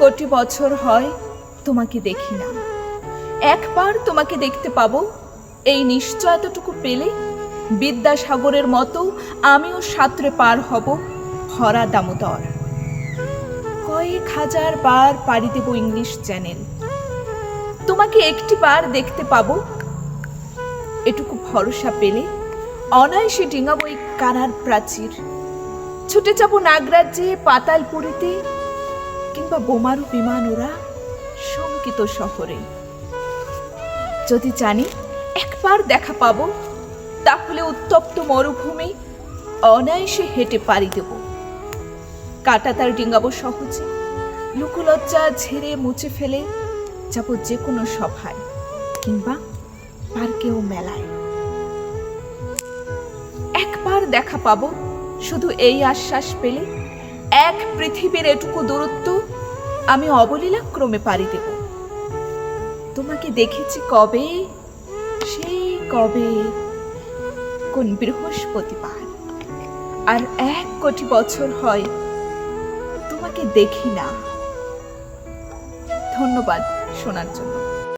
কোটি বছর হয় তোমাকে দেখি না। একবার তোমাকে দেখতে পাবো, এই নিশ্চয়তাটুকু পেলে বিদ্যাসাগরের মতো আমিও সাঁতরে পার হব হরা দামোদর। কয়েক হাজার বার পাড়ি দেব ইংলিশ চ্যানেল। তোমাকে একটি বার দেখতে পাবো, এটুকু ভরসা পেলে অনায়াসে ডিঙাবো এই কানার প্রাচীর। ছুটে যাব নাগরাজ্যে পাতালপুরিতে কিংবা বোমারু বিমান ওরা শঙ্কিত শহরে। যদি জানি একবার দেখা পাবো, তাহলে উত্তপ্ত মরুভূমি অনায়াসে হেঁটে পাড়ি দেব। কাটা তার ডিঙ্গাবো সহজে, লুকুলজ্জা ঝেড়ে মুছে ফেলে যাব যে কোনো সভায় কিংবা পার্কে ও মেলায়। একবার দেখা পাবো, শুধু এই আশ্বাস পেলে এক পৃথিবীর এটুকু দূরত্ব আমি অবলীলাক্রমে পারি দেব। তোমাকে দেখেছি কবে? সেই কবে? কোন বৃহস্পতিবার। আর এক কোটি বছর হয়, তোমাকে দেখি না। ধন্যবাদ শোনার জন্য।